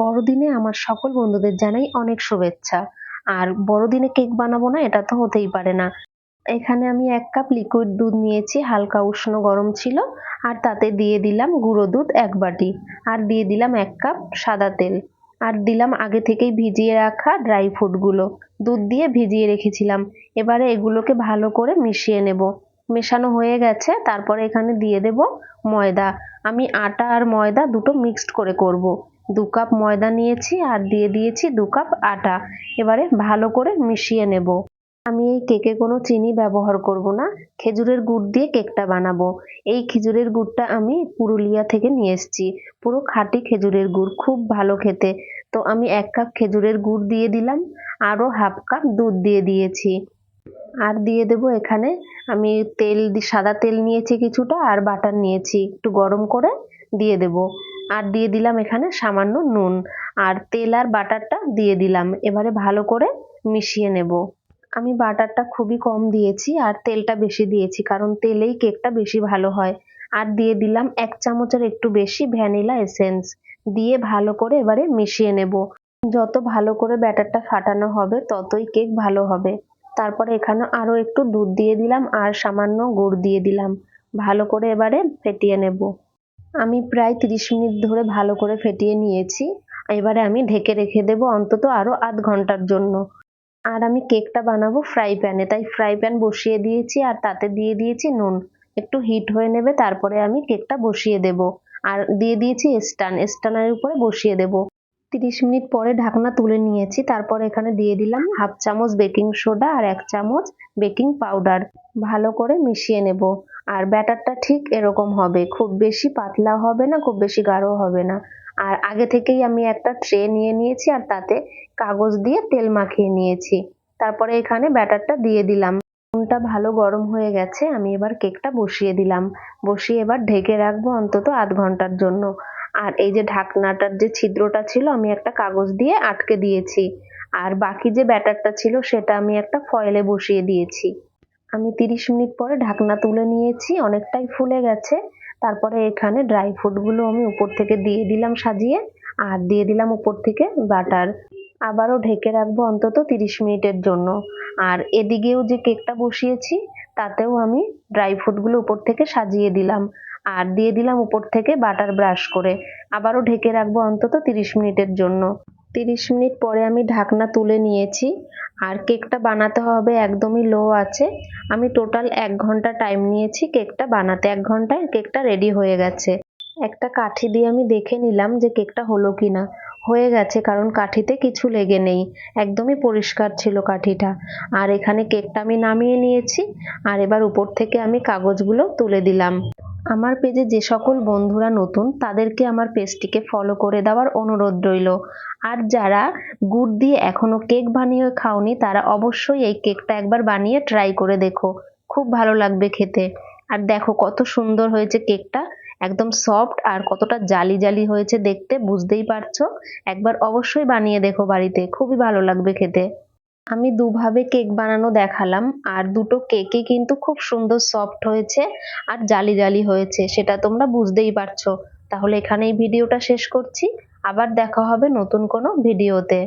বড়দিনে আমার সকল বন্ধুদের জানাই অনেক শুভেচ্ছা। আর বড়দিনে কেক বানাবো না, এটা তো হতেই পারে না। এখানে আমি এক কাপ লিকুইড দুধ নিয়েছি, হালকা উষ্ণ গরম ছিল, আর তাতে দিয়ে দিলাম গুঁড়ো দুধ এক বাটি, আর দিয়ে দিলাম এক কাপ সাদা তেল। আর দিলাম আগে থেকেই ভিজিয়ে রাখা ড্রাই ফ্রুটগুলো। দুধ দিয়ে ভিজিয়ে রেখেছিলাম, এবারে এগুলোকে ভালো করে মিশিয়ে নেব। মেশানো হয়ে গেছে, তারপরে এখানে দিয়ে দেব ময়দা। আমি আটা আর ময়দা দুটো মিক্সড করে করব। দু কাপ ময়দা নিয়েছি আর দিয়ে দিয়েছি দু কাপ আটা। এবারে ভালো করে মিশিয়ে নেব। আমি এই কেকে কোনো চিনি ব্যবহার করব না। খেজুরের গুড় দিয়ে কেকটা বানাবো। এই খেজুরের গুড়টা আমি পুরুলিয়া থেকে নিয়ে এসেছি। পুরো খাঁটি খেজুরের গুড়, খুব ভালো খেতে। তো আমি এক কাপ খেজুরের গুড় দিয়ে দিলাম, আরও হাফ কাপ দুধ দিয়ে দিয়েছি। আর দিয়ে দেব এখানে আমি তেল, সাদা তেল নিয়েছি কিছুটা আর বাটার নিয়েছি। একটু গরম করে দিয়ে দেব। আর দিয়ে দিলাম এখানে সামান্য নুন। আর তেল আর বাটারটা দিয়ে দিলাম। এবারে ভালো করে মিশিয়ে নেব। আমি বাটারটা খুবই কম দিয়েছি আর তেলটা বেশি দিয়েছি, কারণ তেলেই কেকটা বেশি ভালো হয়। আর দিয়ে দিলাম এক চামচের একটু বেশি ভ্যানিলা এসেন্স। দিয়ে ভালো করে এবারে মিশিয়ে নেব। যত ভালো করে ব্যাটারটা ফাটানো হবে, ততই কেক ভালো হবে। তারপরে এখানে আরও একটু দুধ দিয়ে দিলাম আর সামান্য গুড় দিয়ে দিলাম। ভালো করে এবারে ফেটিয়ে নেব। আমি প্রায় তিরিশ মিনিট ধরে ভালো করে ফেটিয়ে নিয়েছি। এবারে আমি ঢেকে রেখে দেবো অন্তত আরও আধ ঘণ্টার জন্য। আর আমি কেকটা বানাবো ফ্রাই প্যানে। তাই ফ্রাই প্যান বসিয়ে দিয়েছি আর তাতে দিয়ে দিয়েছি নুন। একটু হিট হয়ে নেবে, তারপরে আমি কেকটা বসিয়ে দেব। আর দিয়ে দিয়েছি স্টান। স্টানের উপরে বসিয়ে দেব। তিরিশ মিনিট পরে ঢাকনা তুলে নিয়েছি। তারপর এখানে দিয়ে দিলাম হাফ চামচ বেকিং সোডা আর এক চামচ বেকিং পাউডার। ভালো করে মিশিয়ে নেব। আর ব্যাটারটা ঠিক এরকম হবে। খুব বেশি পাতলা হবে না, খুব বেশি গাঢ় হবে না। আর আগে থেকেই আমি একটা ট্রে নিয়ে নিয়েছি আর তাতে কাগজ দিয়ে তেল মাখিয়ে নিয়েছি। তারপরে এখানে ব্যাটারটা দিয়ে দিলাম। নুনটা ভালো গরম হয়ে গেছে, আমি এবার কেকটা বসিয়ে দিলাম। বসিয়ে এবার ঢেকে রাখব অন্তত আধ ঘণ্টার জন্য। আর এই যে ঢাকনাটার যে ছিদ্রটা ছিল, আমি একটা কাগজ দিয়ে আটকে দিয়েছি। আর বাকি যে ব্যাটারটা ছিল, সেটা আমি একটা ফয়েলে বসিয়ে দিয়েছি। আমি তিরিশ মিনিট পরে ঢাকনা তুলে নিয়েছি, অনেকটাই ফুলে গেছে। তারপরে এখানে ড্রাই ফ্রুটগুলো আমি উপর থেকে দিয়ে দিলাম সাজিয়ে, আর দিয়ে দিলাম উপর থেকে বাটার আবারও ঢেকে রাখব অন্তত তিরিশ মিনিটের জন্য। আর এদিকেও যে কেকটা বসিয়েছি, তাতেও আমি ড্রাই ফ্রুটগুলো উপর থেকে সাজিয়ে দিলাম। আর দিয়ে দিলাম উপর থেকে বাটার ব্রাশ করে। আবারও ঢেকে রাখব অন্তত তিরিশ মিনিটের জন্য। তিরিশ মিনিট পরে আমি ঢাকনা তুলে নিয়েছি। আর কেকটা বানাতে হবে একদমই লো আছে। আমি টোটাল এক ঘণ্টা টাইম নিয়েছি কেকটা বানাতে। এক ঘন্টায় কেকটা রেডি হয়ে গেছে। একটা কাঠি দিয়ে আমি দেখে নিলাম যে কেকটা হলো কি না হয়ে গেছে, কারণ কাঠিতে কিছু লেগে নেই। একদমই পরিষ্কার ছিল কাঠিটা। আর এখানে কেকটা আমি নামিয়ে নিয়েছি। আর এবার উপর থেকে আমি কাগজগুলো তুলে দিলাম। আমার পেজে যে সকল বন্ধুরা নতুন, তাদেরকে আমার পেজটিকে ফলো করে দেওয়ার অনুরোধ রইল। আর যারা গুড় দিয়ে এখনও কেক বানিয়ে খাওনি, তারা অবশ্যই এই কেকটা একবার বানিয়ে ট্রাই করে দেখো। খুব ভালো লাগবে খেতে। আর দেখো কত সুন্দর হয়েছে কেকটা। একদম সফট আর কতটা জালি জালি হয়েছে দেখতে, বুঝতেই পারছ? একবার অবশ্যই বানিয়ে দেখো বাড়িতে। খুবই ভালো লাগবে খেতে। আমি দুভাবে কেক বানানো দেখালাম, আর দুটো কেকই কিন্তু খুব সুন্দর সফট হয়েছে আর জালি জালি হয়েছে, সেটা তোমরা বুঝতেই পারছ। তাহলে এখানেই ভিডিওটা শেষ করছি, আবার দেখা হবে নতুন কোনো ভিডিওতে।